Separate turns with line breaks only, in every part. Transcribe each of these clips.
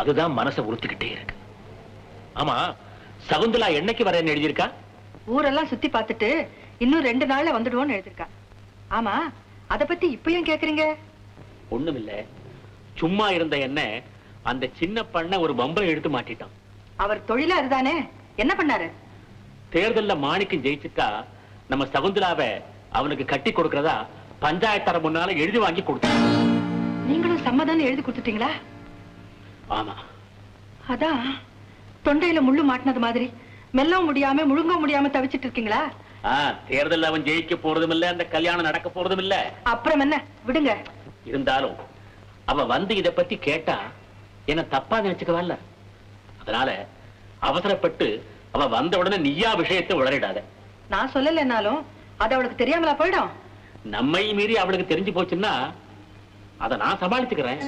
அதுதான் மனசை உறுத்திக்கிட்டே இருக்கு. ஆமா சகுந்தலா என்னைக்கு வரேன்னு எழுதியிருக்கா?
ஊரெல்லாம் சுத்தி பார்த்துட்டு இன்னும் ரெண்டு நாள்ல வந்துடுவோம்னு எழுதிருக்கா ஆமா அத பத்தி இப்பயும் கேக்குறீங்க?
ஒண்ணுமில்ல. சும்மா இருந்த என்ன அந்த சின்ன பண்ண ஒரு பம்பரை எடுத்து மாட்டிட்டான்.
அவர் தொழில அதுதானே? என்ன பண்ணாரு?
தேர்தல்ல மாணிக்கம் ஜெயிச்சுட்டா நம்ம சகுந்தலாவை அவனுக்கு கட்டி கொடுக்கறதா பஞ்சாயத்தர முன்னால எழுதி வாங்கி கொடுத்தான்.
நீங்களும் சம்மதம்னு எழுதி கொடுத்துட்டீங்களா?
ஆமா.
அதான் தொண்டையில முள்ளு மாட்டினது மாதிரி. மெல்ல முடியாம முழுங்க முடியாம தவிச்சிட்டு இருக்கீங்களா?
ஆ, தேர்தல்ல அவன் ஜெயிக்க போறதும் இல்ல அந்த கல்யாணம் நடக்க போறதும் இல்ல.
அப்புறம் என்ன? விடுங்க.
இருந்தாலும் அவ வந்து இத பத்தி கேட்டா என்ன தப்பா நினைச்சுக்கவல்ல அதனால அவசரப்பட்டு அவ வந்த உடனே நீயா விஷயத்தை உளறிடாத.
நான் சொல்லலைன்னாலும் அது அவளுக்கு தெரியாமலா போயிடும்?
நம்மை மீறி அவளுக்கு தெரிஞ்சு போச்சுன்னா அத நான் சமாளிச்சுக்கிறேன்.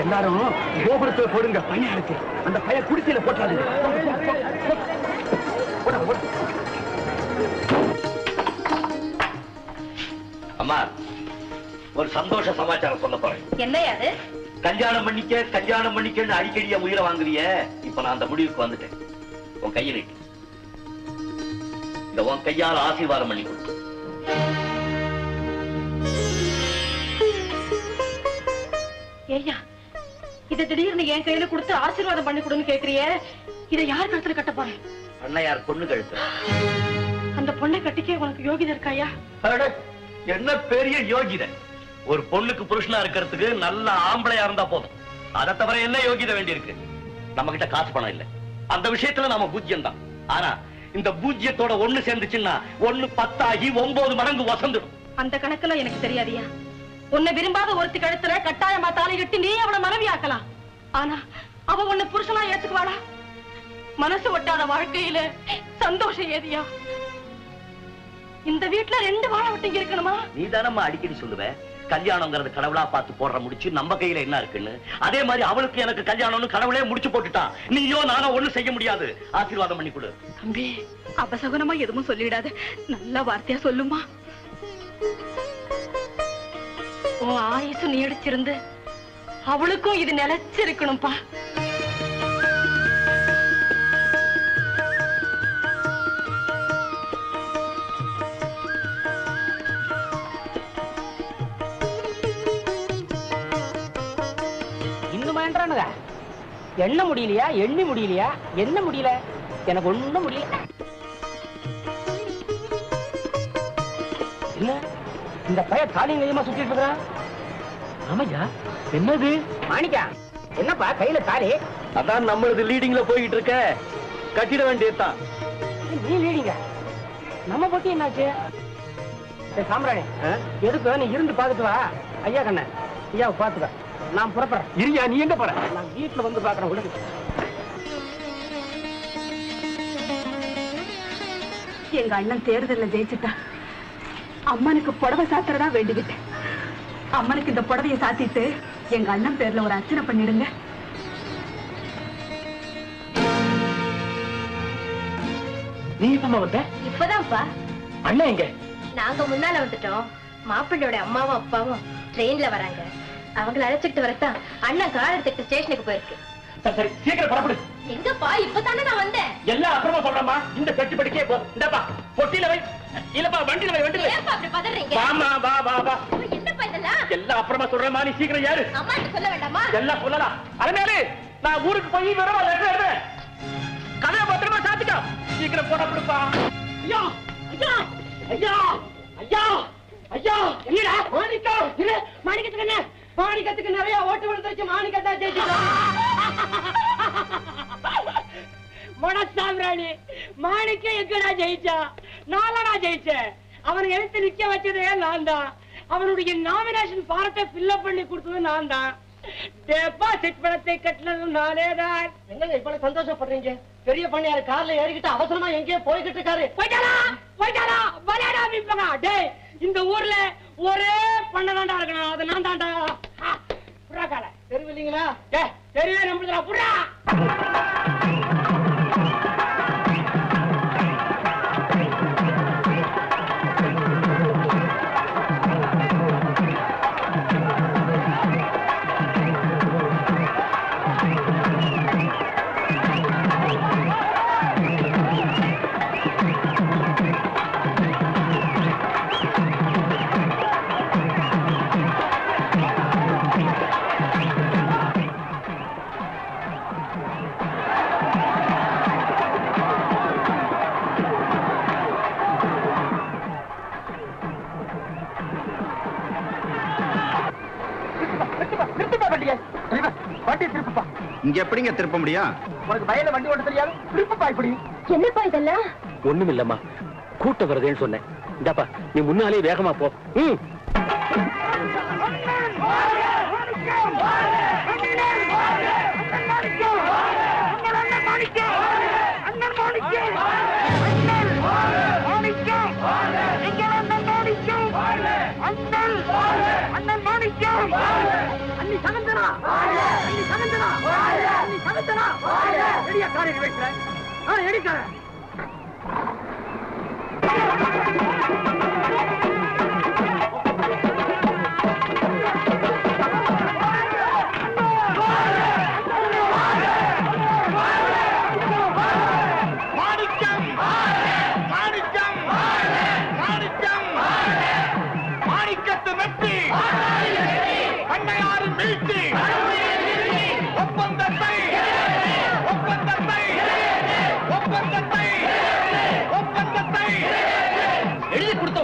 எல்லாரும் கோபுரத்துல போடுங்க. பையன் இருக்கு. அந்த பையன் குடிசையில போட்டாரு
அம்மா ஒரு சந்தோஷ சமாச்சாரம் சொல்ல போறேன்.
என்னையா அது?
கல்யாணம் பண்ணிக்க கல்யாணம் பண்ணிக்கன்னு அடிக்கடி என் உயிரை வாங்குறிய இப்ப நான் அந்த முடிவுக்கு வந்துட்டேன். உன் கையில் இந்த உன் கையால் ஆசீர்வாதம் பண்ணி கொடு.
ஏய்யா இத திடீர்னு என் கையில கொடுத்து ஆசீர்வாதம் பண்ணி கொடுன்னு கேக்குறியே? இத யார் கழுத்துல கட்ட போறேன்
அண்ணையார் பொண்ணு கழுத்து.
அந்த பொண்ணை கட்டிக்க உனக்கு யோகிதை இருக்காயா?
என்ன பெரிய யோகிதை ஒரு பொண்ணுக்கு புருஷனா இருக்கிறதுக்கு நல்ல ஆம்பளையா இருந்தா போதும். அதை தவிர என்ன யோகிதை வேண்டியிருக்கு? நம்ம கிட்ட காசு பணம் இல்ல. அந்த விஷயத்துல நாம பூஜ்யம் தான் ஆனா இந்த பூஜ்யத்தோட ஒண்ணு சேர்ந்துச்சுன்னா ஒண்ணு பத்தாகி ஒன்பது மடங்கு வசந்துடும்.
அந்த கணக்குல எனக்கு தெரியாதியா? உன்னை விரும்பாத ஒருத்தி கழுத்துல கட்டாயமா தாலி கட்டி நீ அவளை மனைவி ஆக்கலாம் ஆனா அவ உன்னை புருஷனா ஏத்துக்குவாளா? மனசு ஒட்டாத வாழ்க்கையில சந்தோஷம் ஏதியா? இந்த வீட்டுல ரெண்டு வாழ விட்டு இருக்கணுமா?
நீ தானம்மா அடிக்கடி சொல்லுவ? கல்யாணங்கிறது கடவுளா பார்த்து போடுற முடிச்சு நம்ம கையில என்ன இருக்குன்னு? அதே மாதிரி அவளுக்கு எனக்கு கல்யாணம்னு கடவுளே முடிச்சு போட்டுட்டான். நீயோ நானோ ஒண்ணும் செய்ய முடியாது. ஆசீர்வாதம் பண்ணி கொடு.
தம்பி அபசகுனமா எதுவும் சொல்லிடாத நல்ல வார்த்தையா சொல்லுமா? உன் ஆயுசு நீடிச்சிருந்து அவளுக்கும் இது நிலைச்சிருக்கணும்பா.
இன்னும் எண்ண முடியலையா? எண்ணி முடியலையா? என்ன முடியல? எனக்கு ஒண்ணும் முடியல. என்ன? இந்த பைய தாலியும் கையுமா சுத்திட்டு இருக்கிறான்
ஆமையா என்னது?
மாணிக்கா என்னப்பா கையில தாலி?
அதான் நம்மளது லீடிங்ல போயிட்டு இருக்க. கட்டிட வேண்டியதுதான்.
நீ லீடிங்க நம்ம பத்தி என்னாச்சு? ஏய், சாம்பிராணி எதுக்கு நீ இருந்து பாத்துட்டு வா. ஐயா கண்ண ஐயாவை பாத்துக்க நான் புறப்படுறேன்.
இருயா நீ எங்க போற?
நான் வீட்டுல வந்து பாக்குறேன் விடுங்க.
எங்க அண்ணன் தேர்தல்ல ஜெயிச்சுட்டா அம்மனுக்கு புடவை சாத்துறதா வேண்டிக்கிட்டேன். அம்மனுக்கு இந்த புடவைய சாத்திட்டு எங்க அண்ணன் பேர்ல ஒரு அர்ச்சனை பண்ணிடுங்க.
நீ எப்பமா வந்த?
இப்பதான்ப்பா.
அண்ணன் எங்க?
நாங்க முன்னால வந்துட்டோம். மாப்பிள்ளையோட அம்மாவும் அப்பாவும் ட்ரெயின்ல வராங்க. அவங்கள அழைச்சிட்டு வரத்தான் அண்ணன் கார் எடுத்துட்டு ஸ்டேஷனுக்கு போயிருக்கு.
சரி, சரி சீக்கிரம் புறப்படு.
எங்கப்பா இப்பதானே நான் வந்தேன்.
எல்லாம் அப்புறமா சொல்றேம்மா. இந்த பெட்டி படிக்கே போ இந்தப்பா. பொட்டியில வை. இல்லப்பா வண்டியில வை வண்டியில வை.
ஏன்பா அப்படி பதறீங்க?
வாமா வா வா வா.
என்னப்பா இதெல்லாம்?
எல்லாம் அப்புறமா சொல்றேம்மா நீ சீக்கிரம் ஏறு.
அம்மா சொல்ல வேண்டாமா?
எல்லாம் சொல்லலாம் அருமையாலே நான் ஊருக்கு போய் விவரமா லெட்டர் எழுதுறேன். கதையை பத்திரமா சாத்திக்கோ. சீக்கிரம் புறப்படுப்பா ஐயா ஐயா ஐயா ஐயா ஐயா என்னடா? மாணிக்கம் இல்ல மாணிக்கத்துக்கு என்ன? மாணிக்கத்துக்கு நிறைய ஓட்டு விழுந்துருச்சு மாணிக்கத்தா ஜெயிச்சுட்டான் மனசாமிராணி மாணிக்கம் எங்கடா ஜெயிச்சா? நானடா ஜெயிச்சேன் அவனை எழுத்து நிக்க வச்சதே நான் தான் அவனுடைய நாமினேஷன் ஃபாரத்தை ஃபில்அப் பண்ணி கொடுத்தது நான் தான் டெபாசிட் பணத்தை கட்டினது நானே தான்
என்னங்க இவ்வளவு சந்தோஷப்படுறீங்க? பெரிய பண்ணையாரு கார்ல ஏறிக்கிட்டு அவசரமா எங்கேயோ போய்கிட்டு இருக்காரு.
போயிட்டாரா? போயிட்டாரா? விளையாடா விப்பங்க டேய் இந்த ஊர்ல ஒரே பண்ணதாண்டா இருக்கணும். அது நான் தாண்டா புறா கால
தெருவில்லைங்களா
ஏ தெரியவே நம்புறா புறா.
எப்படிங்க திருப்ப முடியும்
உனக்கு வயல்ல வண்டி ஓட்ட தெரியாது திருப்பப்பா இப்படி
என்னப்பா இதெல்லாம்
ஒண்ணும் இல்லம்மா கூட்டம் வருதேன்னு சொன்னேன் இந்தாப்பா நீ முன்னாலே வேகமா போ ம்
அண்ணி சகந்தனா அண்ணி சகந்தனா அண்ணி சகந்தனா ரெடியா காரியம் வைக்கிறேன் ஆ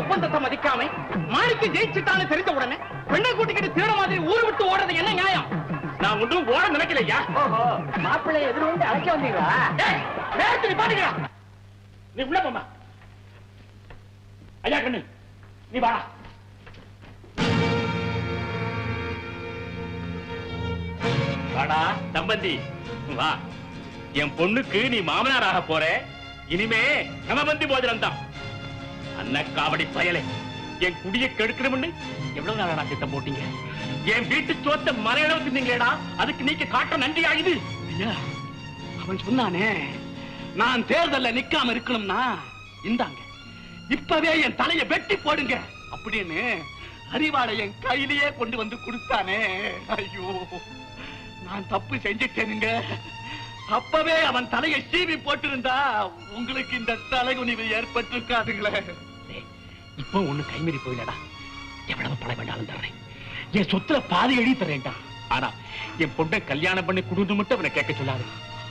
ஒப்பந்தத்தை
மதிக்காம மாணிக்கு ஜெயிச்சுட்டான்னு தெரிஞ்ச உடனே பெண்ணை கூட்டிக்கிட்டு திருட மாதிரி ஊர் விட்டு ஓடுறது என்ன நியாயம்? நான் ஒன்றும் ஓட நினைக்கலையா
மாப்பிள்ளை எதிர் வந்து அழைக்க வந்தீங்களா?
நேரத்தை நிப்பாட்டுங்கடா. நீ உள்ள போமா ஐயா கண்ணு. நீ வாடா. வாடா சம்பந்தி வா. என் பொண்ணுக்கு நீ மாமனாராக போற. இனிமே நமபந்தி போஜனம் தான் அன்ன காவடி பயலே. என் குடிய கெடுக்கணும்னு எவ்வளவு நாளா திட்டம் போட்டீங்க? என் வீட்டு சோத்த மறையளவுக்கு நீங்களேடா அதுக்கு நீங்க காட்ட நன்றி ஆகுது ஐயா அவன் சொன்னானே நான் தேர்தல்ல நிக்காம இருக்கணும்னா இந்தாங்க இப்பவே என் தலைய வெட்டி போடுங்க அப்படின்னு அறிவாளை என் கையிலேயே கொண்டு வந்து கொடுத்தானே. ஐயோ நான் தப்பு செஞ்சிட்டேனுங்க. அப்பவே அவன் தலையை சீவி போட்டிருந்தா உங்களுக்கு இந்த தலைகுனிவு ஏற்பட்டிருக்காதுங்களே. இப்போ ஒண்ணு கைமீறி போயிலடா. எவ்வளவு பணம் வேண்டாலும் தர்றேன். என் சொத்துல பாதி எழுதி தரேன்டா ஆனா என் பொண்ணை கல்யாணம் பண்ணி குடுந்து மட்டும் அவனை கேட்க சொல்லாது.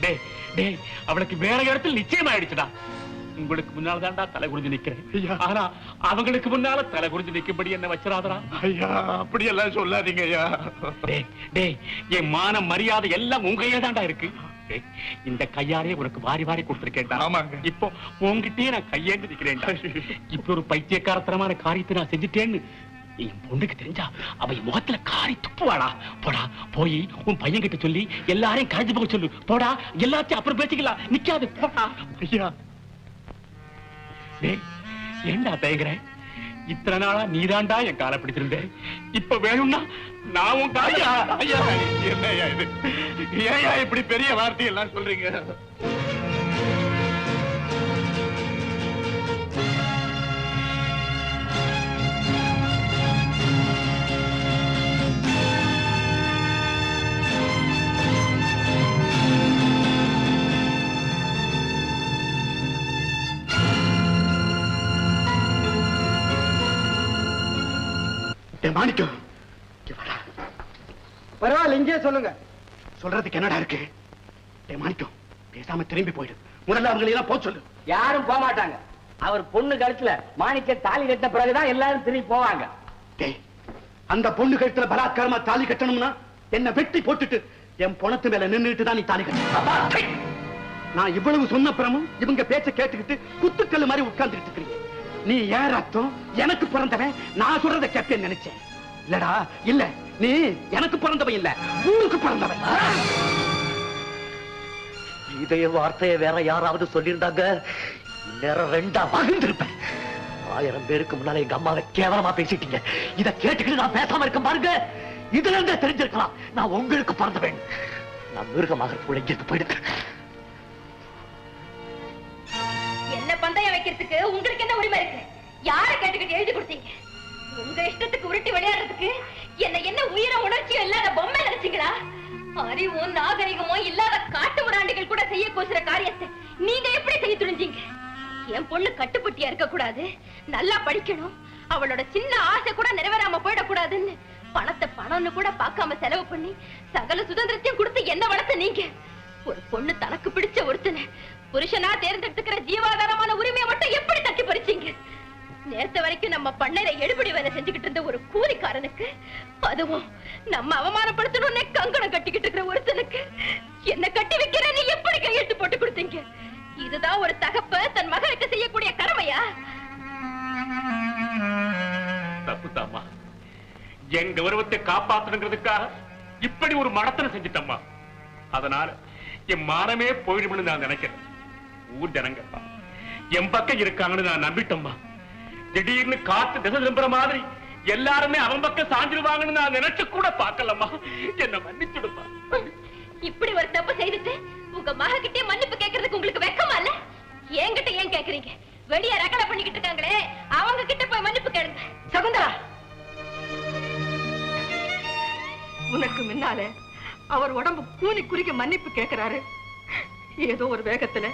டேய் டேய் அவளுக்கு வேற இடத்துல நிச்சயம் ஆயிடுச்சுடா. உங்களுக்கு முன்னால தான்டா தலை குறிஞ்சு நிக்கிறேன். ஆனா அவங்களுக்கு முன்னால தலை குறிஞ்சு நிக்கும்படி என்ன வச்சிராதடா
ஐயா அப்படியெல்லாம் சொல்லாதீங்க ஐயா.
டேய் டேய் என் மான மரியாதை எல்லாம் உங்க தான்டா இருக்கு. இந்த கையாலே உனக்கு வாரி வாரி கொடுத்திருக்கேன்டா.
ஆமாங்க.
இப்போ உன்கிட்டயே நான் கையேந்து நிக்கிறேன்டா இப்ப ஒரு பைத்தியக்காரத்தனமான காரியத்தை நான் செஞ்சுட்டேன்னு என் பொண்ணுக்கு தெரிஞ்சா அவ என் முகத்துல காரி துப்புவாடா. போடா போய் உன் பையன் கிட்ட சொல்லி எல்லாரையும் கரைஞ்சு போக சொல்லு. போடா எல்லாத்தையும் அப்புறம் பேசிக்கலாம். நிக்காது. போடா ஐயா ஏண்டா தயங்குற? இத்தனை நாளா நீதாண்டா என் காலை பிடிச்சிருந்தேன் இப்ப வேணும்னா நான் உன்
ஐயா ஐயா இது ஏயா இப்படி பெரிய வார்த்தையெல்லாம் சொல்றீங்க?
டேய் மாணிக்கம்.
பரவாயில்ல இங்கே சொல்லுங்க.
சொல்றதுக்கு என்னடா இருக்கு? டேய் மாணிக்கம் பேசாம திரும்பி போயிடு முதல்ல அவங்களை எல்லாம் போக சொல்லு.
யாரும் போக மாட்டாங்க. அவர் பொண்ணு கழுத்துல மாணிக்க தாலி கட்ட பிறகுதான் எல்லாரும் திரும்பி போவாங்க.
டேய் அந்த பொண்ணு கழுத்துல பலாத்காரமா தாலி கட்டணும்னா என்ன வெட்டி போட்டுட்டு என் பொணத்து மேல நின்னுட்டு தான் நீ தாலி கட்ட நான் இவ்வளவு சொன்ன பிறமும் இவங்க பேச்ச கேட்டுக்கிட்டு குத்துக்கல்லு மாதிரி உட்கார்ந்துட்டு இருக்கிறீங்க. நீ ஏன் ரத்தம் எனக்கு பிறந்தவன் நான் சொல்றத கேட்பேன்னு நினைச்சேன். இல்லடா இல்ல. நீ எனக்கு பிறந்தவன் இல்ல. ஊருக்கு பிறந்தவன்.
இதே வார்த்தையை வேற யாராவது சொல்லியிருந்தாங்க? இந்நேரம் ரெண்டா பகிர்ந்திருப்பேன். ஆயிரம் பேருக்கு முன்னால எங்க அம்மாவை கேவலமா பேசிட்டீங்க. இத கேட்டுக்கிட்டு நான் பேசாம இருக்க பாருங்க. இதுல இருந்தே தெரிஞ்சிருக்கலாம். நான் உங்களுக்கு பிறந்தவன். நான் மிருகமாக இங்கிருந்து
போயிடுறேன் வைக்கிறதுக்கு உங்களுக்கு என்ன உரிமை இருக்கு? யார கேட்டுக்கிட்டு எழுதி கொடுத்தீங்க? உங்க இஷ்டத்துக்கு உருட்டி விளையாடுறதுக்கு என்ன என்ன உயிர உணர்ச்சியும் இல்லாத பொம்மை நினைச்சீங்களா? அறிவும் நாகரிகமும் இல்லாத காட்டு முராண்டிகள் கூட செய்ய கோசுற காரியத்தை நீங்க எப்படி செய்ய துணிஞ்சீங்க? என் பொண்ணு கட்டுப்பட்டியா இருக்க கூடாது நல்லா படிக்கணும் அவளோட சின்ன ஆசை கூட நிறைவேறாம போயிடக்கூடாதுன்னு பணத்தை பணம்னு கூட பார்க்காம செலவு பண்ணி சகல சுதந்திரத்தையும் கொடுத்து என்ன வளர்த்த நீங்க? ஒரு பொண்ணு தனக்கு பிடிச்ச ஒருத்தனை புருஷனா தேர்ந்தெடுத்துக்கிற ஜீவாதாரமான உரிமையை மட்டும் எப்படி தட்டி பறிச்சீங்க? நேத்து வரைக்கும் நம்ம பண்ணையில எடுபடி வேலை செஞ்சுக்கிட்டு இருந்த ஒரு கூலிக்காரனுக்கு அதுவும் நம்ம அவமானப்படுத்தணும்னே கங்கணம் கட்டிக்கிட்டு இருக்கிற ஒருத்தனுக்கு. என்ன கட்டி வைக்கிற நீ எப்படி கையெழுத்து போட்டு கொடுத்தீங்க? இதுதான் ஒரு தகப்ப தன் மகனுக்கு செய்யக்கூடிய கடமையா?
தப்புதாம்மா. என் கௌரவத்தை காப்பாத்தணுங்கிறதுக்காக இப்படி ஒரு மடத்தனை செஞ்சிட்டம்மா. அதனால என் மானமே போயிடும்னு நான் நினைக்கிறேன். ஊர் ஜனங்கப்பா என் பக்கம் இருக்காங்கன்னு நான் நம்பிட்டேம்மா திடீர்னு காத்து திசை திரும்புற மாதிரி எல்லாருமே அவன் பக்கம் சாஞ்சிருவாங்கன்னு நான் நினைச்சு கூட பார்க்கலம்மா. என்ன மன்னிச்சுடுமா
இப்படி ஒரு தப்பு செய்துட்டு உங்க மகக்கிட்டே மன்னிப்பு கேட்கறதுக்கு உங்களுக்கு வெக்கமா இல்ல? என்கிட்ட ஏன் கேக்குறீங்க? வெளிய ரகலை பண்ணிக்கிட்டு இருக்காங்களே அவங்க கிட்ட போய் மன்னிப்பு கேளுங்க.
சகுந்தரா உனக்கு முன்னாலே அவர் உடம்பு கூனி குறுக்கி மன்னிப்பு கேட்கிறாரு ஏதோ ஒரு வேகத்துல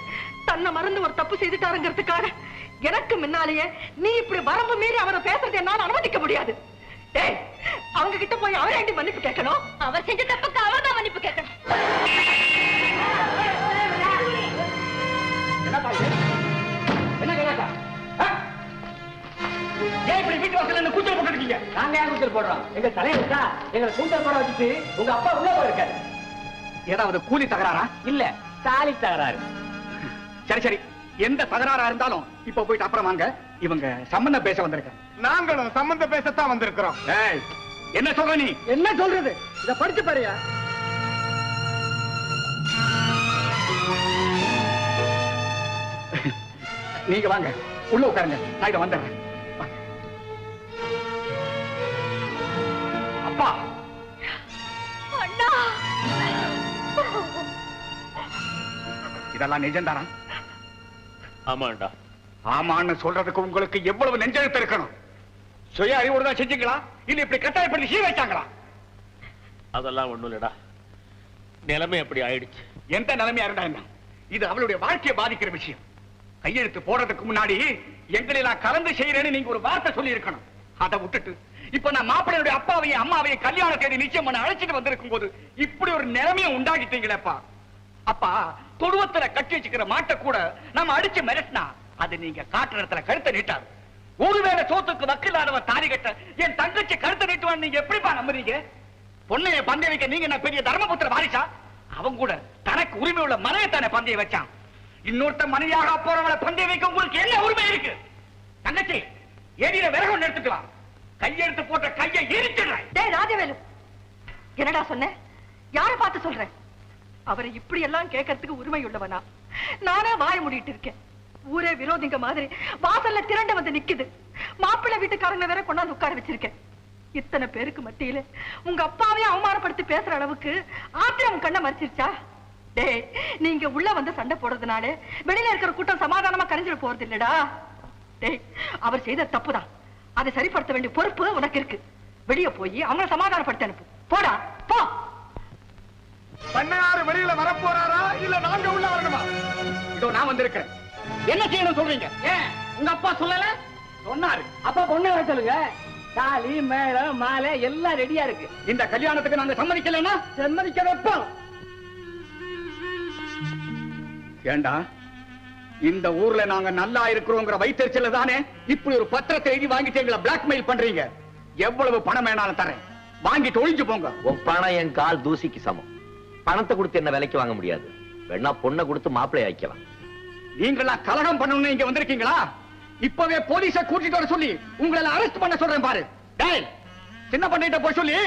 தன்னை மறந்து ஒரு தப்பு செய்துட்டாருங்கிறதுக்காக எனக்கு முன்னாலேயே நீ இப்படி வரம்பு மீறி அவரை பேசுறதை என்னால அனுமதிக்க முடியாது டேய் அவங்க கிட்ட போய் அவரேண்டி மன்னிப்பு கேட்கணும்
அவர் செஞ்ச தப்புக்கு அவர் தான் மன்னிப்பு கேட்கணும்?
என்ன? ஏன் இப்படி வீட்டு வாசல்ல என்ன கூச்சல் போட்டுட்டு இருக்கீங்க? நாங்க ஏன் கூச்சல் போடுறோம்? எங்க தலைவருக்கா எங்களை கூச்சல் போட வச்சுட்டு உங்க அப்பா உள்ள போயிருக்காரு. ஏதாவது கூலி தகராறா இல்ல தாலி தகராறு. சரி சரி. எந்த தகராறா இருந்தாலும் இப்ப போயிட்டு அப்புறம் வாங்க. இவங்க சம்பந்தம் பேச வந்திருக்காங்க.
நாங்களும் சம்பந்த பேசத்தான் வந்திருக்கிறோம்.
ஏய், என்ன சொல்ற நீ?
என்ன சொல்றது? இத படிச்சு பாருயா.
நீங்க வாங்க. உள்ள உட்காருங்க. நான் இதை வந்துடுறேன். இதெல்லாம் நிஜம்தானா?
ஆமாண்டா.
ஆமான்னு சொல்றதுக்கு உங்களுக்கு எவ்வளவு நெஞ்செழுத்து இருக்கணும்? சுய அறிவோடு தான் செஞ்சீங்களா இல்ல இப்படி கட்டாயப்படுத்தி சீ வச்சாங்களா?
அதெல்லாம் ஒண்ணும் இல்லடா. நிலைமை அப்படி ஆயிடுச்சு.
எந்த நிலைமையா இருந்தா என்ன? இது அவளுடைய வாழ்க்கையை பாதிக்கிற விஷயம். கையெழுத்து போடுறதுக்கு முன்னாடி எங்களை நான் கலந்து செய்யறேன்னு நீங்க ஒரு வார்த்தை சொல்லி இருக்கணும் அதை விட்டுட்டு இப்ப நான் மாப்பிள்ளையுடைய அப்பாவையும் அம்மாவையும் கல்யாண தேதி நிச்சயம் பண்ண அழைச்சிட்டு வந்திருக்கும் போது இப்படி ஒரு நிலைமையை உண்டாக்கிட்டீங்களேப்பா. அப்பா தொழுவத்துல கட்டி வச்சுக்கிற மாட்டை கூட நம்ம அடிச்சு மிரட்டினா அது நீங்க காட்டுற இடத்துல கழுத்தை நீட்டாரு. ஒருவேளை சோத்துக்கு வக்கில்லாதவன் தாரி கட்ட என் தங்கச்சி கழுத்தை நீட்டுவான் நீங்க எப்படிப்பா நம்புறீங்க? பொண்ணைய பந்தய வைக்க நீங்க என்ன பெரிய தர்மபுத்திர வாரிசா? அவன் கூட தனக்கு உரிமை உள்ள மனையை தானே பந்தய வச்சான். இன்னொருத்த மனைவியாக போறவளை பந்தய வைக்க உங்களுக்கு என்ன உரிமை இருக்கு? தங்கச்சி ஏரியில விறகு எடுத்துக்கலாம் கையெடுத்து போட்ட கையை எரிச்சிடுறேன்.
டேய் ராஜவேலு. என்னடா சொன்ன? யாரை பார்த்து சொல்றேன் அவரை இப்படி எல்லாம் கேட்கறதுக்கு உரிமை உள்ளவனா நானே வாய முடிட்டு இருக்கேன். ஊரே விரோதிங்க மாதிரி வாசல்ல திரண்டு வந்து நிக்குது. மாப்பிள்ளை வீட்டுக்காரங்க வேற கொண்டாந்து உட்கார வச்சிருக்கேன். இத்தனை பேருக்கு மத்தியில உங்க அப்பாவையும் அவமானப்படுத்தி பேசுற அளவுக்கு ஆத்திரம் கண்ணை மறைச்சிருச்சா? டேய் நீங்க உள்ள வந்து சண்டை போடுறதுனால வெளியில இருக்கிற கூட்டம் சமாதானமா கரைஞ்சிட போறது இல்லடா. டேய் அவர் செய்த தப்புதான். அதை சரிப்படுத்த வேண்டிய பொறுப்பு உனக்கு இருக்கு. வெளிய போய் அவங்கள சமாதானப்படுத்தி அனுப்பு. போடா போ.
பண்ணையாறு வெளியில வரப்போறாரா இல்ல நாங்க உள்ள வரணுமா?
இதோ நான் வந்திருக்கிறேன். என்ன செய்யணும் சொல்றீங்க?
ஏன்? உங்க அப்பா சொல்லல?
சொன்னாரு.
அப்பா பொண்ணு வர சொல்லுங்க. தாலி மேளம் மாலை எல்லாம் ரெடியா இருக்கு.
இந்த கல்யாணத்துக்கு நாங்க சம்மதிக்கலைன்னா?
சம்மதிக்க வைப்போம்.
ஏண்டா? இந்த ஊர்ல நாங்க நல்லா இருக்கிறோங்கிற வைத்தறிச்சல தானே? இப்படி ஒரு பத்திரத்தை எழுதி வாங்கிட்டு எங்களை பிளாக்மெயில் பண்றீங்க. எவ்வளவு பணம் வேணாலும் தரேன். வாங்கிட்டு ஒழிஞ்சு போங்க.
உன் பணம் என் கால் தூசிக்கு சமம். பணத்தை கொடுத்து என்ன விலைக்கு வாங்க முடியாது. வேணா பொண்ணை கொடுத்து மாப்பிள்ளை வைக்கலாம்.
நீங்களா கலகம் பண்ணணும்னு இங்க வந்திருக்கீங்களா? இப்பவே போலீஸ கூட்டிட்டு வர சொல்லி உங்களை அரெஸ்ட் பண்ண சொல்றேன் பாரு. டேய் சின்ன பண்ணிட்ட போய் சொல்லி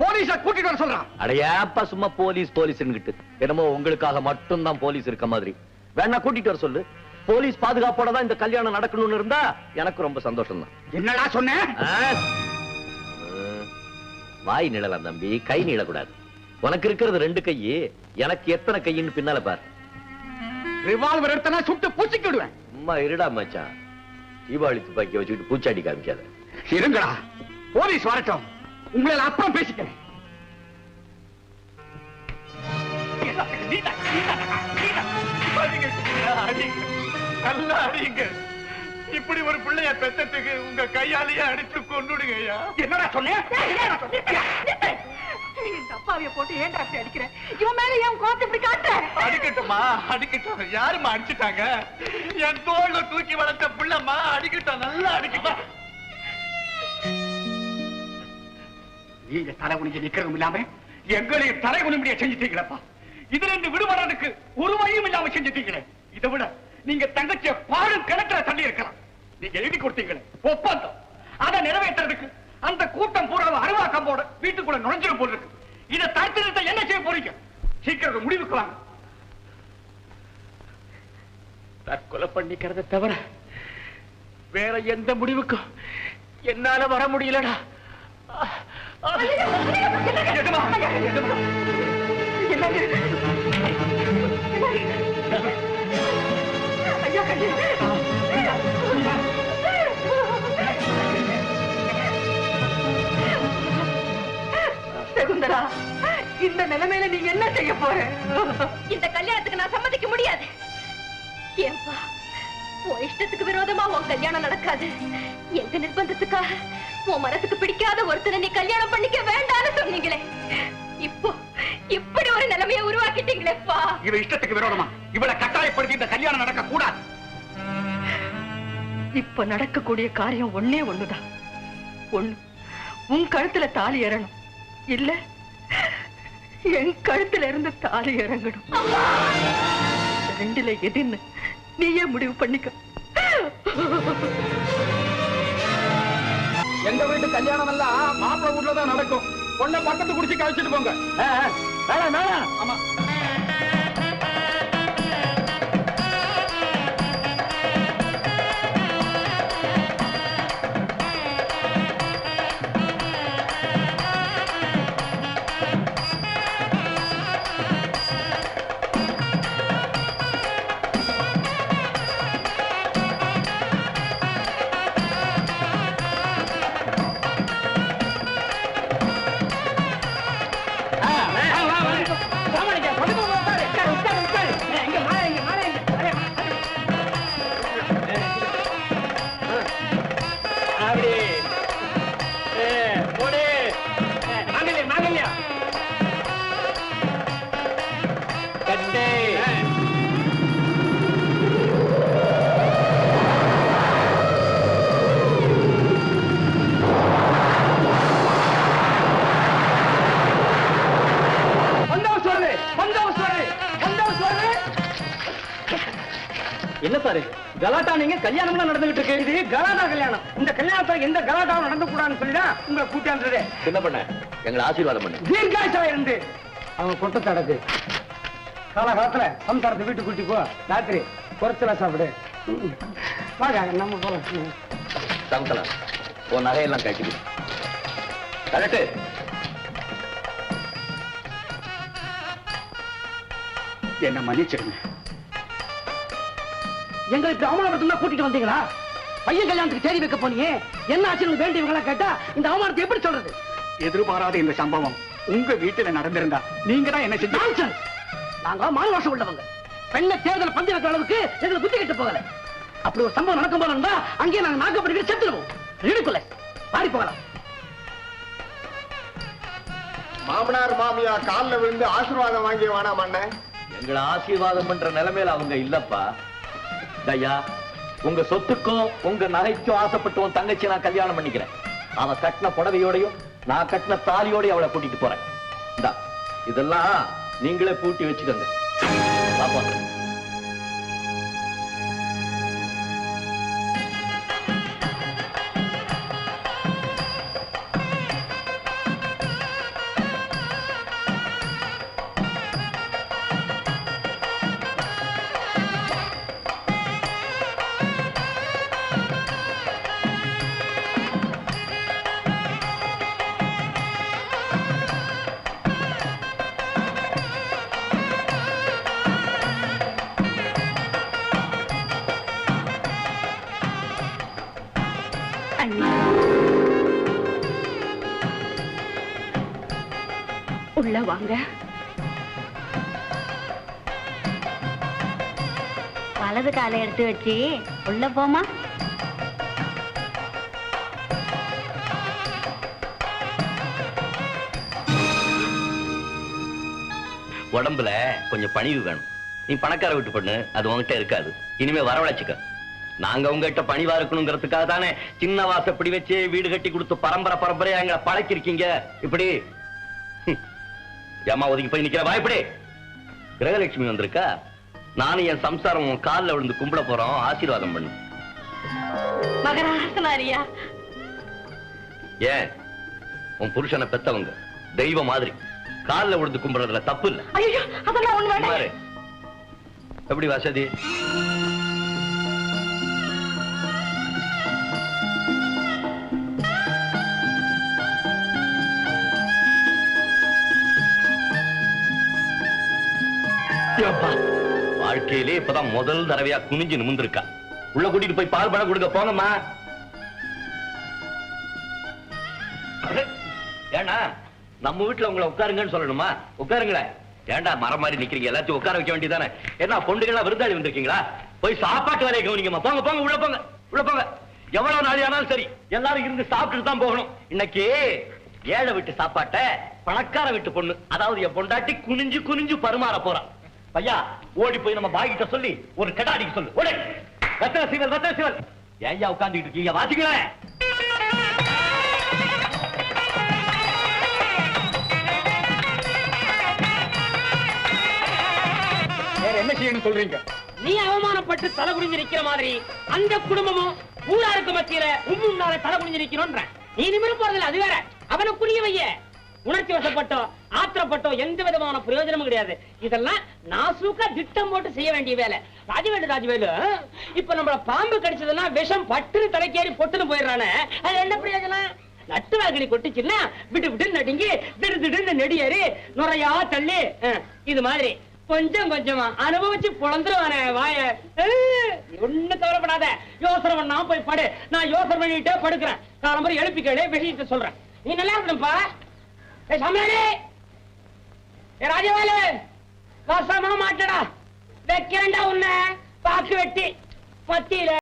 போலீஸ கூட்டிட்டு வர சொல்றான்.
அடையாப்பா சும்மா போலீஸ் போலீஸ்னுகிட்டு என்னமோ உங்களுக்காக மட்டும்தான் போலீஸ் இருக்க மாதிரி. வேணா கூட்டிட்டு வர சொல்லு. போலீஸ் பாதுகாப்போட தான் இந்த கல்யாணம் நடக்கணும்னு இருந்தா எனக்கு ரொம்ப சந்தோஷம் தான்
என்னடா சொன்ன?
வாய் நிழலாம் தம்பி கை நீளக்கூடாது. உனக்கு இருக்கிறது ரெண்டு கை எனக்கு எத்தனை கையின்னு பின்னால பார்
ரிவால்வர் எடுத்தனா சுட்டு பூச்சிக்கு விடுவேன்
சும்மா இருடா மச்சான் தீபாவளி துப்பாக்கி வச்சுக்கிட்டு பூச்சாடி காமிக்காத
இருங்கடா போலீஸ் வரட்டும் உங்களை அப்புறம் பேசிக்கிறேன்
இப்படி ஒரு பிள்ளைய பெத்தத்துக்கு உங்க கையாலேயே அடிச்சு கொண்டுடுங்க
என்னடா சொன்னேன்
இந்த அப்பாவிய போட்டு ஏன்டா அப்படி அடிக்கிற? இவன் மேல ஏன் கோத்து இப்படி காட்டுற?
அடிக்கட்டுமா அடிக்கட்டும். யாரும்மா அடிச்சிட்டாங்க? என் தோல்ல தூக்கி வளர்த்த புள்ளம்மா அடிக்கட்டும். நல்லா அடிக்கட்டும் நீங்க தலை குனிஞ்சு நிக்கிறதும் இல்லாம எங்களையும் தலை குனிமுடிய செஞ்சுட்டீங்களப்பா. இதுல இருந்து விடுபடுறதுக்கு ஒரு வழியும் இல்லாம செஞ்சுட்டீங்களே. இதை விட நீங்க தங்கச்சிய பாடும் கிணத்துல தள்ளி இருக்கலாம். நீங்க எழுதி கொடுத்தீங்களே. ஒப்பந்தம். அதை நிறைவேற்றுறதுக்கு அந்த கூட்டம் பூரா அருவா கம்போட வீட்டுக்குள்ள நுழைஞ்சிட போல இருக்கு இதை தடுத்து நிறுத்த என்ன செய்ய போறீங்க? சீக்கிரம் முடிவுக்கு வாங்க. தற்கொலை பண்ணிக்கிறத தவிர வேற எந்த முடிவுக்கும் என்னால வர முடியலடா?
ஐயா சகுந்தரா இந்த நிலைமையில நீங்க என்ன செய்ய போற?
இந்த கல்யாணத்துக்கு நான் சம்மதிக்க முடியாது. ஏன்பா உன் இஷ்டத்துக்கு விரோதமா உன் கல்யாணம் நடக்காது. எங்க நிர்பந்தத்துக்காக உன் மனசுக்கு பிடிக்காத ஒருத்தனை நீ கல்யாணம் பண்ணிக்க வேண்டாம்னு சொன்னீங்களே. இப்போ இப்படி ஒரு நிலைமையை உருவாக்கிட்டீங்களேப்பா.
இவ இஷ்டத்துக்கு விரோதமா? இவளை கட்டாயப்படுத்தி இந்த கல்யாணம் நடக்க கூடாது
இப்ப நடக்கக்கூடிய காரியம் ஒண்ணே ஒண்ணுதான். ஒண்ணு உன் கழுத்துல தாலி ஏறணும். இல்ல. என் கழுத்துல இருந்து தாலி இறங்கணும். ரெண்டுல எதுன்னு நீயே முடிவு பண்ணிக்க.
எங்க வீட்டு கல்யாணம் எல்லாம் மாப்பிள்ளை வீட்டுல தான் நடக்கும். பொண்ணை பக்கத்து குடிச்சு கழிச்சிட்டு போங்க. ஆமா.
கலாட்டா நீங்க கல்யாணம் நடந்துகிட்டு இருக்கு. இது கலாட்டா கல்யாணம். இந்த கல்யாணத்துல எந்த கலாட்டாவும் நடந்து கூடாதுன்னு சொல்லிதான் உங்களை கூட்டாந்தது
என்ன பண்ண? எங்களை ஆசீர்வாதம் பண்ணு.
தீர்காயுசா இருந்து அவன் கொட்ட தடக்கு. காலகாலத்துல சம்சாரத்தை வீட்டுக்கு கூட்டி போ. ராத்திரி குறைச்சலா சாப்பிடு. வாங்க நம்ம போலாம். ம்.
சகுந்தலா உன் நகையெல்லாம் கட்டிடு கரெக்டு
என்ன மன்னிச்சிடுங்க.
எங்களை இப்படி அவமானப்படுத்தா கூட்டிட்டு வந்தீங்களா? பையன் கல்யாணத்துக்கு தேடி வைக்க போனீங்க என்ன ஆச்சுன்னு வேண்டியவங்களா கேட்டா இந்த அவமானத்தை எப்படி சொல்றது?
எதிர்பாராத இந்த சம்பவம் உங்க வீட்டுல நடந்திருந்தா நீங்க தான் என்ன செஞ்சு.
நாங்க மானவாசம் உள்ளவங்க. பெண்ணை தேர்தல் பந்தி வைக்கிற அளவுக்கு எங்களுக்கு புத்தி கிட்ட போகல. அப்படி ஒரு சம்பவம் நடக்கும் போல இருந்தா அங்கேயே நாங்க நாக்கப்பட்டு செத்துருவோம். இடுக்குள்ள பாடி போகலாம்.
மாமனார் மாமியா கால்ல விழுந்து ஆசீர்வாதம் வாங்கி வேணாம் அண்ணன்
எங்களை ஆசீர்வாதம் பண்ற நிலைமையில அவங்க இல்லப்பா. ஐயா உங்க சொத்துக்கும் உங்க நகைக்கும் ஆசைப்பட்டு உன் தங்கச்சி நான் கல்யாணம் பண்ணிக்கிறேன். அவன் கட்டின புடவையோடையும் நான் கட்டின தாலியோடையும் அவளை கூட்டிட்டு போறேன். இதெல்லாம் நீங்களே பூட்டி வச்சுக்கோங்க. பாப்பா.
வாங்க.
வலது காலை எடுத்து வச்சு உள்ள போமா
உடம்புல கொஞ்சம் பணிவு வேணும். நீ பணக்கார விட்டு பொண்ணு அது உன்கிட்ட இருக்காது. இனிமே வரவழைச்சுக்க. நாங்க உங்ககிட்ட பணிவா இருக்கணுங்கிறதுக்காக தானே சின்ன வாசப்படி வச்சு வீடு கட்டி கொடுத்து பரம்பரை பரம்பரையா எங்களை பழக்கிருக்கீங்க. இப்படி ஏம்மா ஒதுக்கி போய் நிக்கிற? வாய்ப்படி கிரகலட்சுமி வந்திருக்கா? நானும் என் சம்சாரம் உன் கால்ல விழுந்து கும்பிட போறோம். ஆசீர்வாதம் பண்ணு.
மகராசனாரியா
ஏன்? உன் புருஷனை பெத்தவங்க. தெய்வம் மாதிரி. கால்ல விழுந்து கும்பிடுறதுல தப்பு இல்ல. எப்படி வசதி? வாழ்க்கையிலே இப்பதான் முதல் தடவையா குனிஞ்சு நிமிந்திருக்கா உள்ள கூட்டிட்டு போய் பால் பழம் கொடுக்க போங்கம்மா. ஏண்டா நம்ம வீட்டுல உங்களை உட்காருங்கன்னு சொல்லணுமா? உட்காருங்களேன் ஏண்டா மரம் மாதிரி நிக்கிறீங்க? எல்லாத்தையும் உட்கார வைக்க வேண்டியதானே என்ன பொண்டுகளா விருந்தாளி வந்திருக்கீங்களா? போய் சாப்பாட்டு வேலையை கவனிங்கம்மா. போங்க போங்க உள்ள போங்க உள்ள போங்க. எவ்வளவு நாளி ஆனாலும் சரி எல்லாரும் இருந்து சாப்பிட்டுட்டு தான் போகணும். இன்னைக்கு ஏழை வீட்டு சாப்பாட்டை பணக்கார வீட்டு பொண்ணு அதாவது என் பொண்டாட்டி குனிஞ்சு குனிஞ்சு பருமாற போறான் பையா ஓடி போய் நம்ம பாய்கிட்ட சொல்லி ஒரு கடாடிக்கு சொல்லு. ஓடு. ரத்தன சிவல் ரத்தன சிவல். ஏயா உட்காந்துக்கிட்டு இருக்கீங்க? வாசிக்கிறேன்.
என்ன செய்யணும் சொல்றீங்க?
நீ அவமானப்பட்டு தலை குனிஞ்சு நிக்கிற மாதிரி அந்த குடும்பமும் ஊராருக்கு மத்தியில உம்மும் நாளை தலை குனிஞ்சு நிக்கணும்ன்ற நீ நிமிர போறதில்ல அது வேற. அவனை புரிய வைய உணர்ச்சி வசப்பட்டோ ஆத்திரப்பட்டோ எந்த விதமான பிரயோஜனமும் கிடையாது. இதெல்லாம் நாசூக்கா திட்டம் போட்டு செய்ய வேண்டிய வேலை. ராஜவேலு ராஜவேலு இப்ப நம்மள பாம்பு கடிச்சதுன்னா விஷம் பட்டுன்னு தலைக்கேறி பொட்டுன்னு போயிடுறானே. அது என்ன பிரயோஜனம்? நட்டு வாகனி கொட்டுச்சுன்னா விட்டு விட்டு நடுங்கி திடு திடுன்னு நெடியேறி நுரையா தள்ளி இது மாதிரி கொஞ்சம் கொஞ்சமா அனுபவிச்சு புலந்துருவானே வாய. ஒண்ணு கவலைப்படாத. யோசனை பண்ணாம போய் படு. நான் யோசனை பண்ணிட்டே படுக்கிறேன். காலம்பரம் எழுப்பி கேளு விஷயத்தை சொல்றேன். நீ நல்லா இருக்கணும்ப்பா ஏ சமையலே ஏ ராஜவேலு வசமா மாட்டடா. வைக்கிறேன்டா உன்னை. பாக்கு வெட்டி. மத்தியில